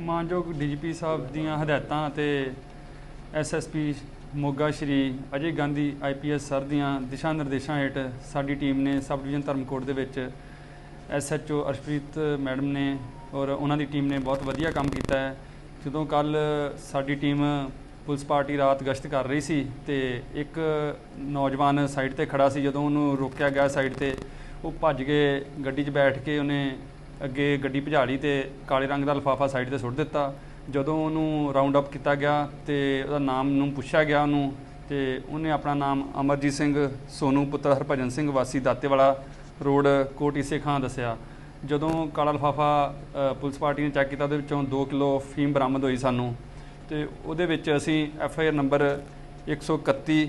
ਮਾਨਯੋਗ ਡੀਜੀਪੀ ਸਾਹਿਬ ਦੀਆਂ ਹਦਾਇਤਾਂ ਅਤੇ SSP Moga Shri Ajay Gandhi IPS sir ਦੀਆਂ ਦਿਸ਼ਾ ਨਿਰਦੇਸ਼ਾਂ ਹੇਠ ਸਾਡੀ ਟੀਮ ਨੇ ਸਬ ਡਿਵੀਜ਼ਨ ਧਰਮਕੋਟ ਦੇ ਵਿੱਚ ਐਸਐਚਓ ਅਰਸ਼ਪ੍ਰੀਤ ਮੈਡਮ ਨੇ ਔਰ ਉਹਨਾਂ ਦੀ ਟੀਮ ਨੇ ਬਹੁਤ ਵਧੀਆ ਕੰਮ ਕੀਤਾ ਹੈ। ਜਦੋਂ ਕੱਲ ਸਾਡੀ ਟੀਮ ਪੁਲਿਸ ਪਾਰਟੀ ਰਾਤ ਗਸ਼ਤ ਕਰ ਰਹੀ ਸੀ ਤੇ ਇੱਕ ਨੌਜਵਾਨ ਸਾਈਡ ਤੇ ਖੜਾ ਸੀ, ਜਦੋਂ ਉਹਨੂੰ ਰੋਕਿਆ ਗਿਆ ਸਾਈਡ ਤੇ, ਉਹ ਭੱਜ ਕੇ ਗੱਡੀ 'ਚ ਬੈਠ ਕੇ ਉਹਨੇ ਅੱਗੇ ਗੱਡੀ ਭਜਾ ਲਈ ਤੇ ਕਾਲੇ ਰੰਗ ਦਾ ਲਿਫਾਫਾ ਸਾਈਡ ਤੇ ਸੁੱਟ ਦਿੱਤਾ। ਜਦੋਂ ਉਹਨੂੰ ਰਾਉਂਡ ਅਪ ਕੀਤਾ ਗਿਆ ਤੇ ਉਹਦਾ ਨਾਮ ਨੂੰ ਪੁੱਛਿਆ ਗਿਆ ਉਹਨੂੰ ਤੇ ਉਹਨੇ ਆਪਣਾ ਨਾਮ ਅਮਰਜੀਤ ਸਿੰਘ, ਸੋਨੂ ਪੁੱਤਰ ਹਰਭਜਨ ਸਿੰਘ ਵਾਸੀ ਦਾਤੇਵਾਲਾ ਰੋਡ ਕੋਟ ਈਸੇ ਖਾਂ ਦੱਸਿਆ। ਜਦੋਂ ਕਾਲਾ ਲਿਫਾਫਾ ਪੁਲਿਸ ਪਾਰਟੀ ਨੇ ਚੈੱਕ ਕੀਤਾ ਉਹਦੇ ਵਿੱਚੋਂ 2 ਕਿਲੋ ਫੀਮ ਬਰਾਮਦ ਹੋਈ ਸਾਨੂੰ ਤੇ ਉਹਦੇ ਵਿੱਚ ਅਸੀਂ ਐਫ ਆਈ ਆਰ ਨੰਬਰ 131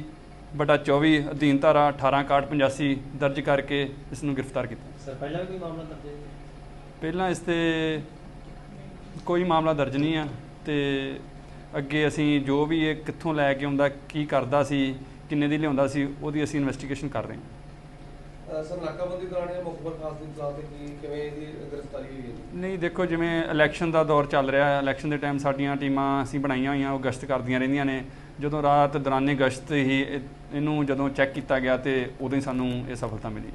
ਬਟਾ 24 ਅਧੀਨ ਧਾਰਾ 186185 ਦਰਜ ਕਰਕੇ ਇਸ ਨੂੰ ਗ੍ਰਿਫਤਾਰ ਕੀਤਾ। ਸਰ, ਪਹਿਲਾਂ ਵੀ ਕੋਈ ਮਾਮਲਾ ਦਰਜ ਹੈ? ਪਹਿਲਾਂ ਇਸ ਤੇ ਕੋਈ ਮਾਮਲਾ ਦਰਜ ਨਹੀਂ ਆ ਤੇ ਅੱਗੇ ਅਸੀਂ ਜੋ ਵੀ ਇਹ ਕਿੱਥੋਂ ਲੈ ਕੇ ਆਉਂਦਾ ਕੀ ਕਰਦਾ ਸੀ ਕਿੰਨੇ ਦੀ ਲਿਆਉਂਦਾ ਸੀ ਉਹਦੀ ਅਸੀਂ ਇਨਵੈਸਟੀਗੇਸ਼ਨ ਕਰ ਰਹੇ ਹਾਂ। ਸਰ ਨਾਕਾਬੰਦੀ ਦੌਰਾਨ ਇਹ ਮੁਖਬਰ ਖਾਸ ਦੀ ਇਤਲਾਹ ਤੇ ਕੀ ਕਿਵੇਂ ਇਹਦੀ ਗ੍ਰਿਫਤਾਰੀ ਹੋਈ ਹੈ ਨਹੀਂ ਦੇਖੋ ਜਿਵੇਂ ਇਲੈਕਸ਼ਨ ਦਾ ਦੌਰ ਚੱਲ ਰਿਹਾ ਹੈ ਇਲੈਕਸ਼ਨ ਦੇ ਟਾਈਮ ਸਾਡੀਆਂ ਟੀਮਾਂ ਅਸੀਂ ਬਣਾਈਆਂ ਹੋਈਆਂ ਉਹ ਗਸ਼ਤ ਕਰਦੀਆਂ ਰਹਿੰਦੀਆਂ ਨੇ। ਜਦੋਂ ਰਾਤ ਦੌਰਾਨੇ ਗਸ਼ਤ ਹੀ ਇਹ- ਇਹਨੂੰ ਜਦੋਂ ਚੈੱਕ ਕੀਤਾ ਗਿਆ ਤੇ ਉਦੋਂ ਹੀ ਸਾਨੂੰ ਇਹ ਸਫਲਤਾ ਮਿਲੀ।